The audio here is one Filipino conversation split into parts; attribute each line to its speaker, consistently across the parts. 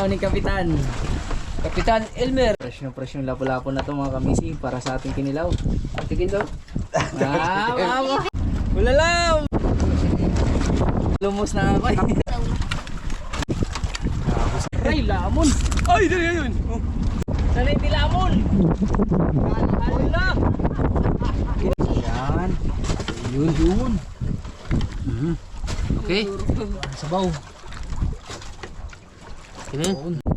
Speaker 1: malinaw ni Kapitan. Kapitan Elmer. Fresh na fresh yung lapo-lapo na to mga kamisi para sa ating kinilaw. Tigil daw. Ah, mama. Ulalaw. Lumos na ako. Ay, lamon. Ay, dali yun. Oh. Sana hindi lamon. Ano. Yan. Yun, yun. Mm -hmm. Okay.
Speaker 2: Sabaw.
Speaker 1: 응?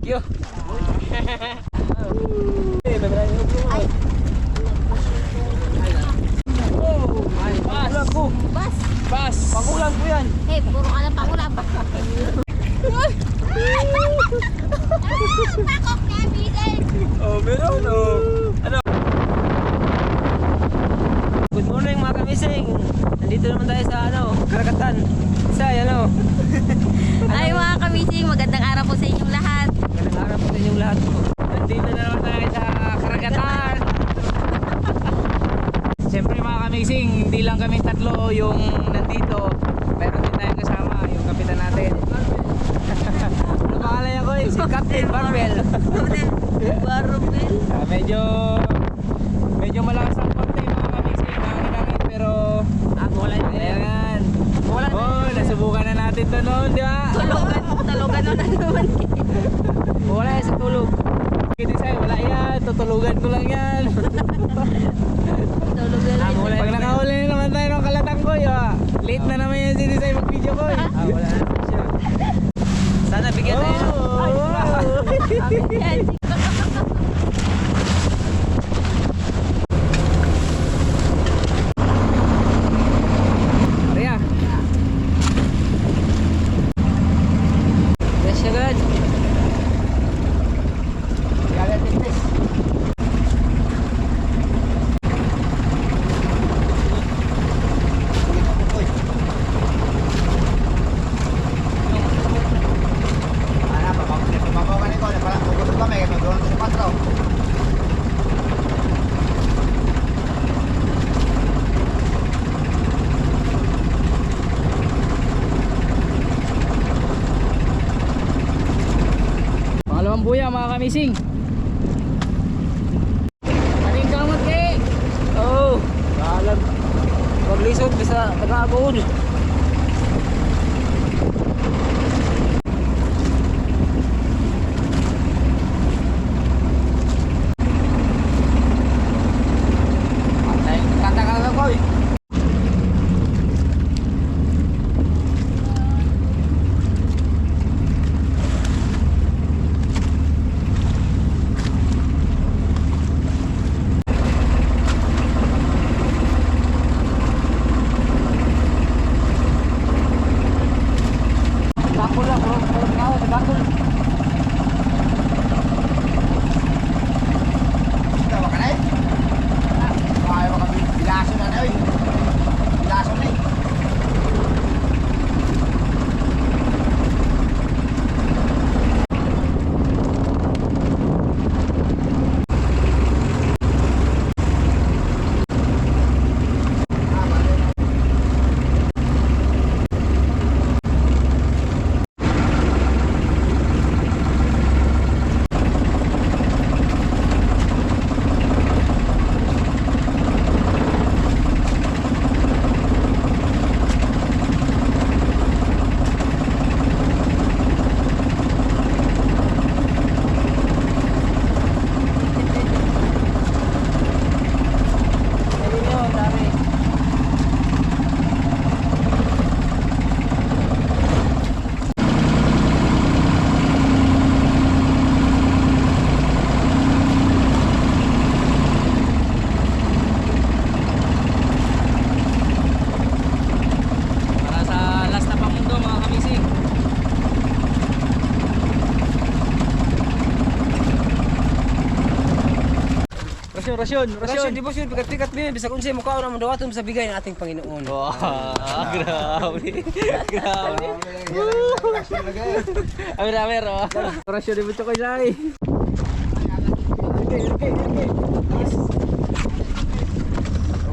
Speaker 1: medyo beijinho. rasyon, rasyon.
Speaker 3: Rasyon, dibusyon, pikat-pikat din. Bisag unsay mukha na mandawa sa bigay ng ating Panginoon.
Speaker 1: Wow, ah. grabe. Grabe. Amer, amer. Oh. Rasyon dibusyon ko dai. Okay, okay, okay.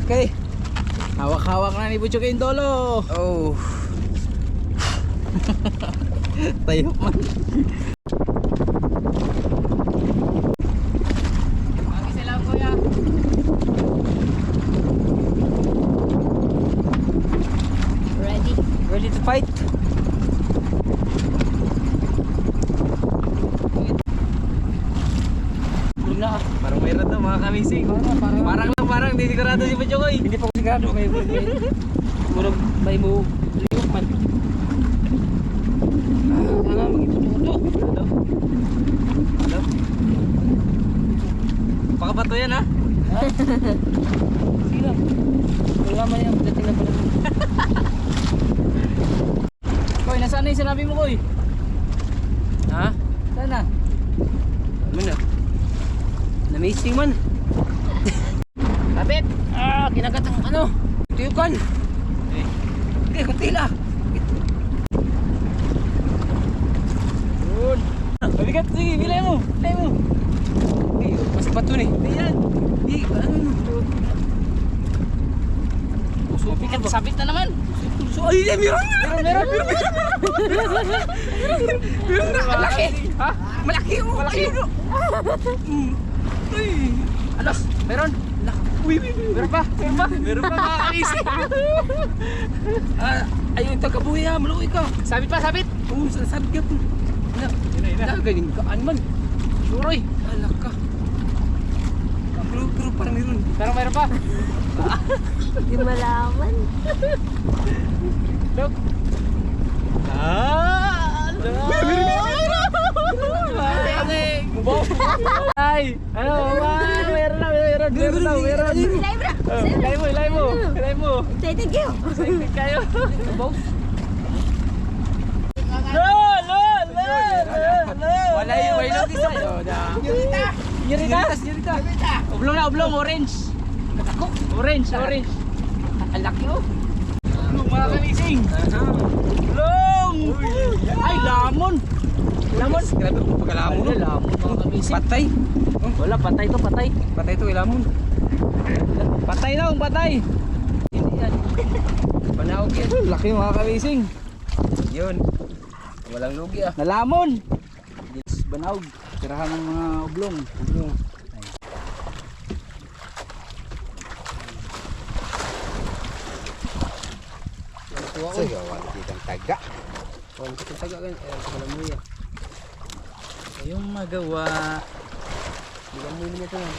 Speaker 1: Okay. Hawak-hawak na ni Butchok Indolo.
Speaker 3: Oh.
Speaker 1: Tayo man. Kamising.
Speaker 3: Parang-
Speaker 1: Parang lang parang hindi sigurado si Pachokoy.
Speaker 3: Hindi pa ko sigurado kayo. Murag may mo liyok man. Ah, nga, mag-ito-ito.
Speaker 1: Ano? Ano? Pakabato yan ha?
Speaker 3: Sige lang. Wala man yan, dating na pala.
Speaker 1: Koy, nasaan na yung sinabi mo Koy?
Speaker 3: Ha?
Speaker 1: Saan na?
Speaker 3: Ano na? Na-missing man.
Speaker 1: Kapit!
Speaker 3: Ah, kinagat ang ano? Tuyukan.
Speaker 1: Eh,
Speaker 3: Hindi, kutila.
Speaker 1: yun. Mabigat, sige, bilay mo. Bilay mo.
Speaker 3: Hindi, mas bato ni.
Speaker 1: Hindi yan.
Speaker 3: Hindi, ano yun?
Speaker 1: Mabigat, sabit na naman.
Speaker 3: So, ay, ay, meron na!
Speaker 1: Meron, meron, meron.
Speaker 3: Meron na! Malaki!
Speaker 1: Ha?
Speaker 3: Malaki! oh,
Speaker 1: Malaki.
Speaker 3: Mm. Ay!
Speaker 1: Ano? Meron?
Speaker 3: Uy, uy, uy.
Speaker 1: Meron pa? Meron pa? Meron pa kamising.
Speaker 3: Ah, ayun, tagabuhi ha, maluoy ka.
Speaker 1: Sabit pa, sabit.
Speaker 3: Oo, sasabi ka po. Na,
Speaker 1: Yun na, yun na.
Speaker 3: nagaling ka, ano man.
Speaker 1: Suroy.
Speaker 3: Alak ka. Pero, pero parang meron.
Speaker 1: Pero meron pa.
Speaker 2: Hindi malaman.
Speaker 1: Look. Ah! Ay! Ano? Man, meron na, meron, meron na, meron.
Speaker 2: Ilay bro.
Speaker 1: Oh, Ilay mo, ilay mo, ilay mo.
Speaker 2: Thank you.
Speaker 1: Excited kayo. Lo, lo, lo, lo.
Speaker 3: Wala yung may notice sa'yo. Nyerita!
Speaker 1: Nyerita?
Speaker 3: Nyerita!
Speaker 1: Oblong na, oblong, orange. Orange, orange.
Speaker 3: Ang laki oh.
Speaker 1: Oblong, mga kamising. Long! Ay, lamon. Lamon?
Speaker 3: Grabe kung pagkalamon.
Speaker 1: Ano, lamon, mga.
Speaker 3: Patay.
Speaker 1: Wala, patay to, patay.
Speaker 3: Patay to, ilamon.
Speaker 1: Patay lang, patay.
Speaker 3: Hindi yan. Panahog yan.
Speaker 1: Laki mga kamising.
Speaker 3: Yun. Walang lugi ah.
Speaker 1: Nalamon. Yes, banaog. Tirahan ng mga oblong.
Speaker 3: Yung.
Speaker 4: So, gawan kitang taga.
Speaker 3: Kung kita taga kan, eh, sa malam mo yan.
Speaker 1: Kayong magawa.
Speaker 3: Bilang mo niya ito yan.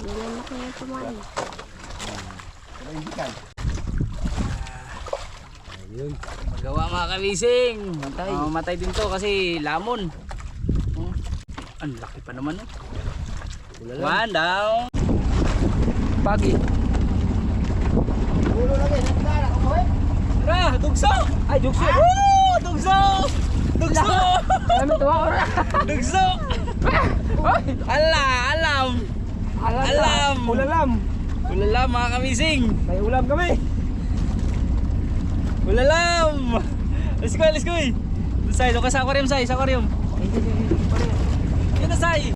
Speaker 2: Nilan na kayo tumayo.
Speaker 4: Ayun.
Speaker 1: Magawa mga kamising. Matay. matay din to kasi lamon. Oh. Ang laki pa naman eh. One down.
Speaker 3: Pagi.
Speaker 1: Tara, dugso!
Speaker 3: Ay, dukso.
Speaker 1: Woo! Dugso! Dugso!
Speaker 3: Alam mo tuwa ko na.
Speaker 1: Dugso! Ala, alam! Alam.
Speaker 3: Ulalam.
Speaker 1: Ulalam mga kamising!
Speaker 3: May ulam kami.
Speaker 1: Ulalam! Let's go, let's go! Say, doon ka sa aquarium, Say, sa aquarium. Yun na, Say!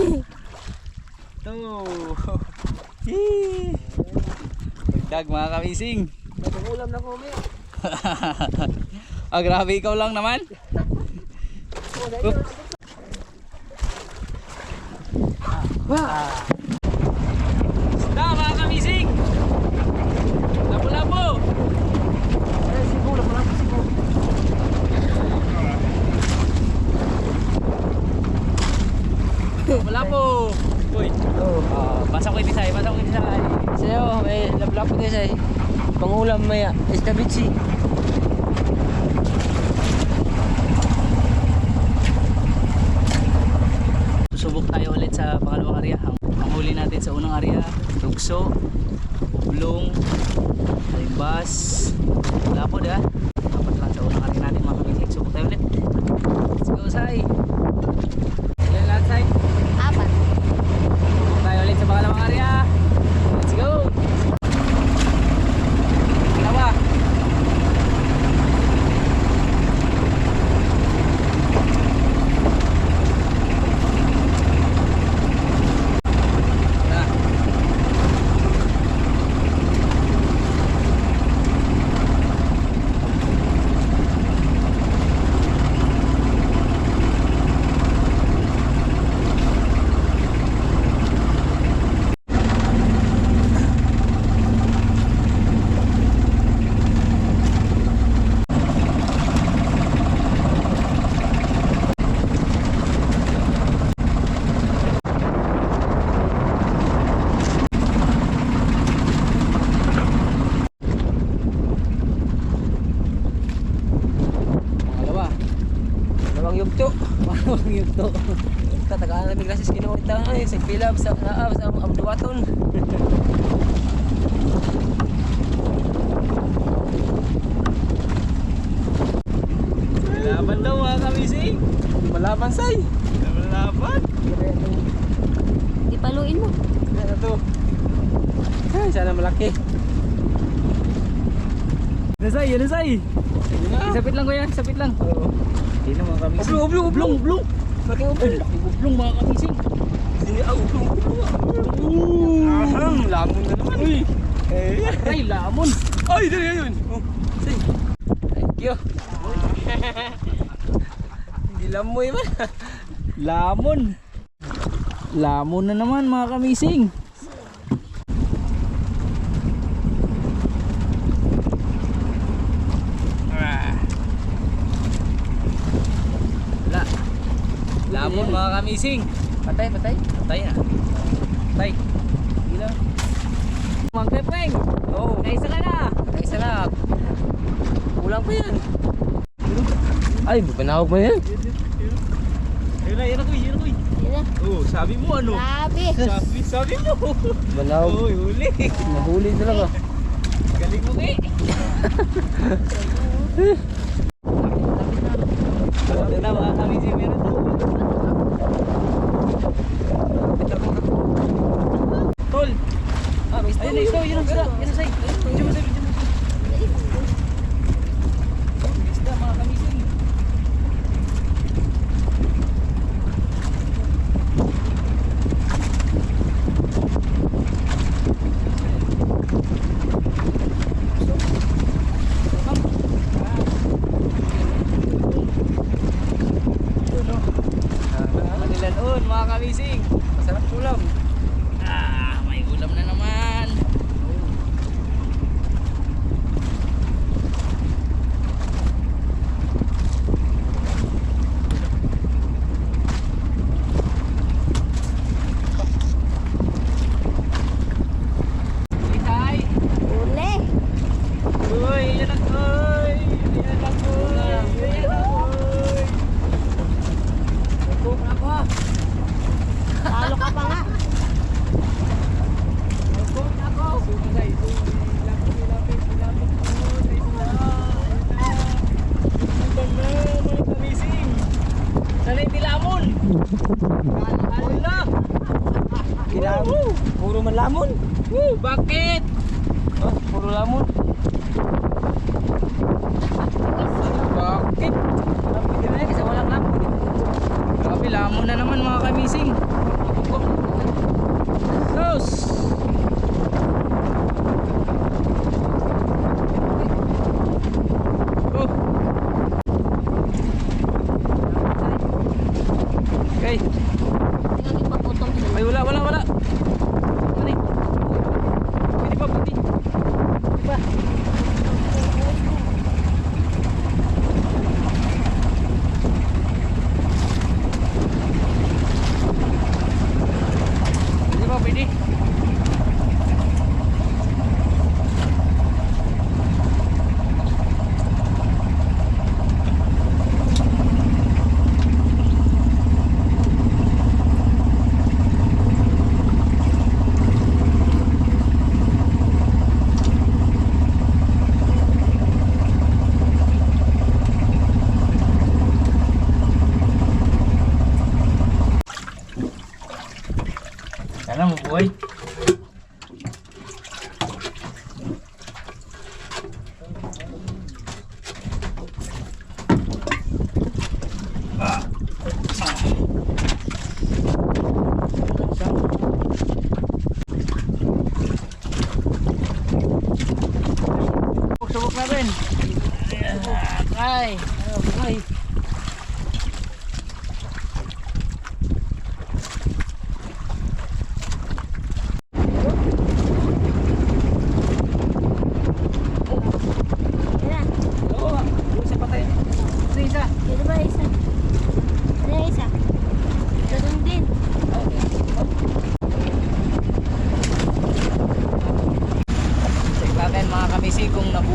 Speaker 1: Ito. Yee. Dagdag mga kamising.
Speaker 3: May ulam na ko may.
Speaker 1: ah, grabe ikaw lang naman. Oop. Ah. Isda mga kamising. Labo-labo.
Speaker 3: Ay, sibo na pala. Sibo.
Speaker 1: Labo-labo. Uy.
Speaker 3: Oh.
Speaker 1: Ah, basa ko yung disay, basa ko yung disay.
Speaker 3: Sa'yo, may lablap ko din sa'yo. Maya. Estabitsi.
Speaker 1: Susubok tayo ulit sa pangalawang area. Ang, ang natin sa unang area, Tugso, Ublong, Alimbas, Lapod ha. Dapat lang sa unang area natin mga kamisig. Subok tayo ulit. Let's go, Sai?
Speaker 2: Apat.
Speaker 1: Subok tayo ulit sa pangalawang area. Let's go. Dalawa. Na.
Speaker 3: yugto. Parang yugto. Tatagaan na bigla sa kinuwita ay sa pilab sa naab sa amduwaton.
Speaker 1: Laban daw mga kamising.
Speaker 3: Malaban say.
Speaker 1: Laban.
Speaker 2: Ipaluin mo.
Speaker 3: Ano to? Ay, sana malaki.
Speaker 1: Nasay, yan nasay. Isapit lang kuya, isapit lang. Hindi na mga kamising. Ublong, ublong, ublong, ublong.
Speaker 3: Upo.
Speaker 1: Ublong mga kamising.
Speaker 3: Ah. Aham, lamon na naman. Uy. Eh.
Speaker 1: Ay, lamon.
Speaker 3: Ay, dali yun. Oh. Thank you. Hindi lamoy man.
Speaker 1: Lamon. Lamon na naman mga kamising. Wala. Lamon mga kamising.
Speaker 3: Patay, patay.
Speaker 1: Patay na. Patay. Gila. Magpepeng.
Speaker 3: Oh,
Speaker 1: Naisa ka na.
Speaker 3: ay sarap. Kulang pa yan. Ay, bupanawag mo yan.
Speaker 1: Ayun na, yan ako, yan ako.
Speaker 2: Na.
Speaker 1: Oh, sabi mo ano?
Speaker 2: Grabe.
Speaker 1: Sabi, sabi mo.
Speaker 3: Bupanawag.
Speaker 1: Uy, huli.
Speaker 3: Nahuli talaga.
Speaker 1: Galing mo kay. Ito na mga kamising meron to. Tol.
Speaker 3: Ah, may
Speaker 1: Ayun na, ito, yun ang isda. Yan ang side. Diyan mo, diyan mo. Isda, mga kamising. Manilanon, mga kamising.
Speaker 3: Masarap ulam.
Speaker 1: Ah, may ulam na naman. Itay.
Speaker 2: Uli.
Speaker 1: Uy, yan ang uy. Yan ang uy. Yan ang uy. Hukom ako.
Speaker 2: Talo ka pa nga.
Speaker 1: Hukom ako. Sumasay. Lapit, lapit, lapit. Ang na, mga kamising. Sanay tilamon. Ano na?
Speaker 3: Kinamon. Puro man lamon.
Speaker 1: Woo, bakit?
Speaker 3: Oh, puro lamon.
Speaker 1: Bakit?
Speaker 3: Pwede na yan kasi walang lamon.
Speaker 1: Grabe, lamon na naman mga kamising. Sos! Oh. Okay.
Speaker 2: Tingnan yung paputong sila.
Speaker 1: Ay, wala, wala, wala. Ano eh? Pwede pa, pati. Pwede pa. Pwede pa, pwede. Sana mo, boy.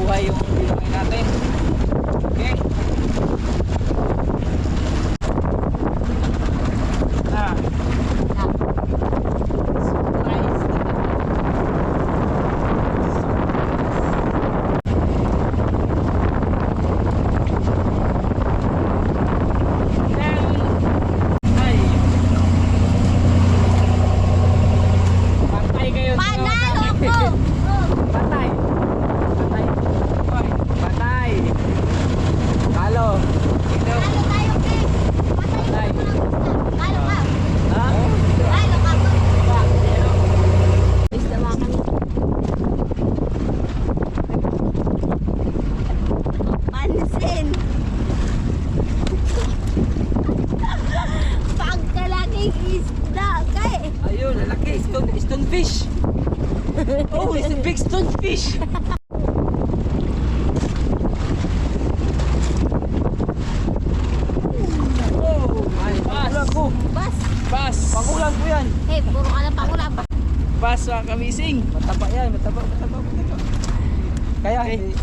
Speaker 3: buhay yung big stonefish. oh, ay, pangulang ko.
Speaker 2: Bas.
Speaker 1: Pass!
Speaker 3: Pangulang ko yan.
Speaker 2: Eh, puro ka ng pangulam.
Speaker 1: Pass mga kamising!
Speaker 3: Mataba yan, mataba, mataba, mataba. Kaya,
Speaker 1: Okay.
Speaker 3: hindi.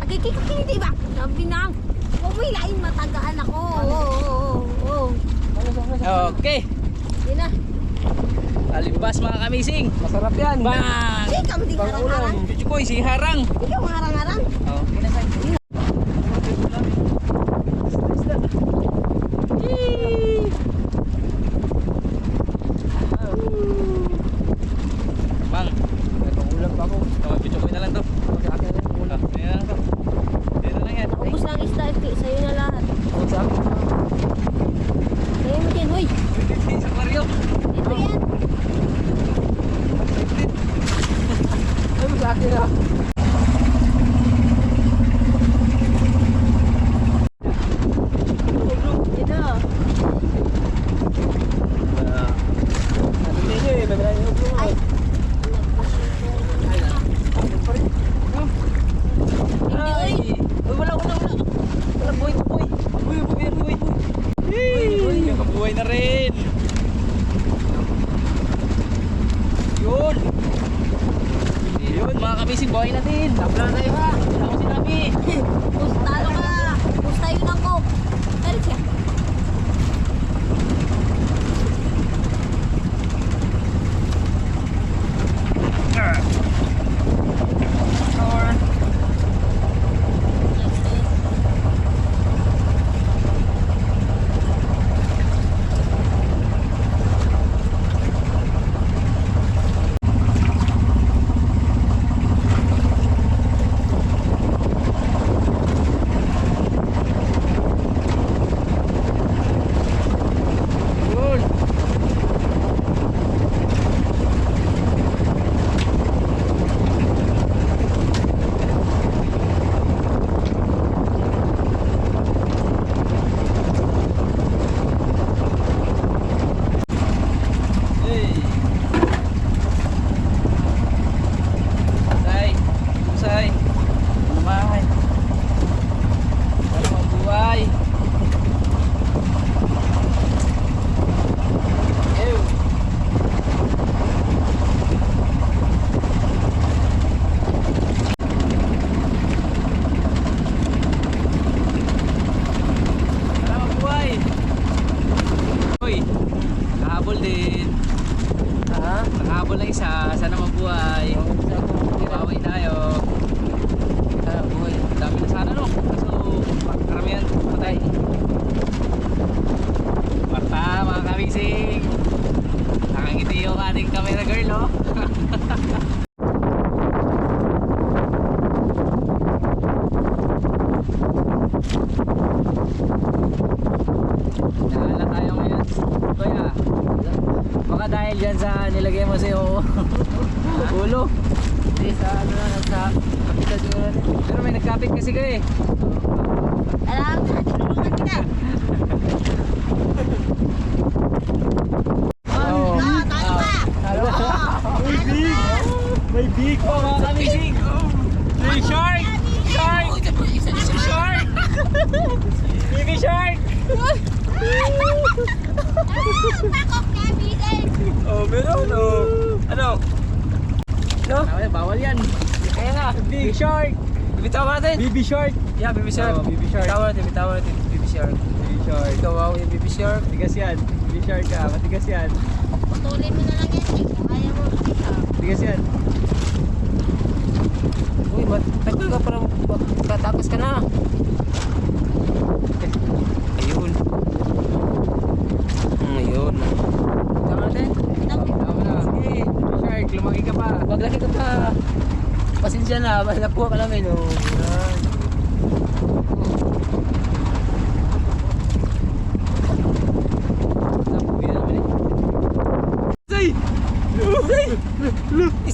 Speaker 2: Agkikikik, di ba? Sabi na, huwag mo hilain matagaan ako. Oo, oo, oo, oo.
Speaker 1: Okay!
Speaker 2: Di na.
Speaker 1: Alimbas mga kamising!
Speaker 3: Masarap yan.
Speaker 1: Bang!
Speaker 2: Di ka mo di harang-harang.
Speaker 1: Chuchukoy, si Harang!
Speaker 2: Di ka mo harang-harang.
Speaker 1: Oh, baka dahil yan sa nilagay mo sa iyo ulo.
Speaker 3: Hindi, sa ano na, sa siguro na.
Speaker 1: Pero may nagkapit kasi kayo eh.
Speaker 2: Alam, tulungan kita.
Speaker 1: Oh.
Speaker 2: Ah, talo ka.
Speaker 3: Talo.
Speaker 2: May big.
Speaker 1: May big po mga kamising. May shark! Shark! Shark! Baby shark!
Speaker 3: Oh, meron, oh. Ano? No?
Speaker 1: Ay, bawal yan.
Speaker 3: Kaya nga.
Speaker 1: Big shark!
Speaker 3: Bitawan natin.
Speaker 1: Baby shark!
Speaker 3: Yeah, baby shark.
Speaker 1: Oh, baby shark.
Speaker 3: Bitawan natin, bitawan natin. Baby shark.
Speaker 1: Baby shark.
Speaker 3: Ikaw, wow, yung baby shark.
Speaker 1: Matigas yan. Baby shark ka. Matigas yan.
Speaker 2: Putulin mo na lang yan. kung Kaya mo.
Speaker 1: Matigas yan.
Speaker 3: Uy, matagal ka para matakas ka na. Ayun. Hmm, ayun. Bitawan natin.
Speaker 1: Tama na. Sige. Shark, lumaki ka pa.
Speaker 3: Maglaki ka pa. Pasensya na, nakuha ka namin. Oh. Yan. Say! Say!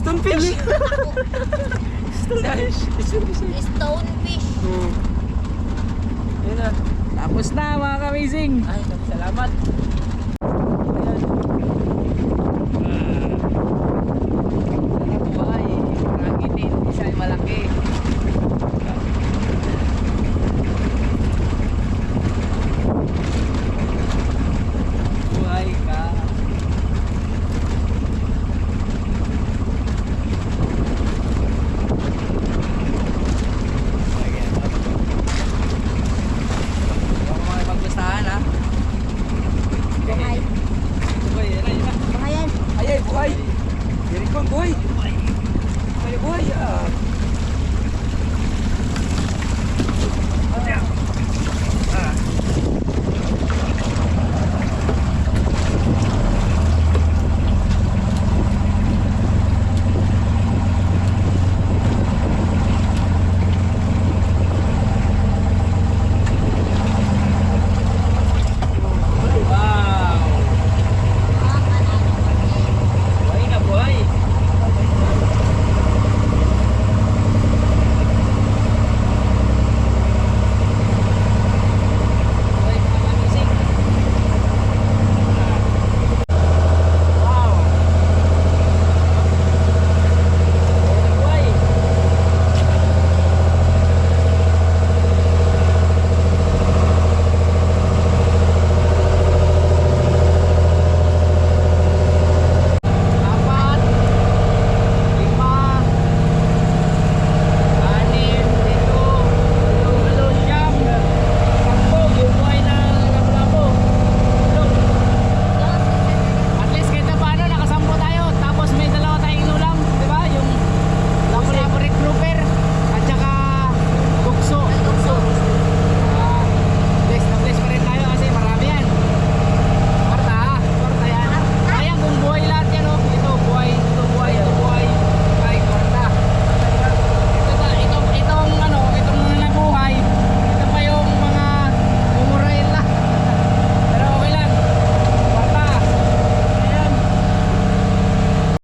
Speaker 3: Stonefish! Stonefish! Stonefish!
Speaker 2: Stonefish.
Speaker 3: Hmm. Yun na.
Speaker 1: Tapos na mga ka-amazing.
Speaker 3: Ay, salamat.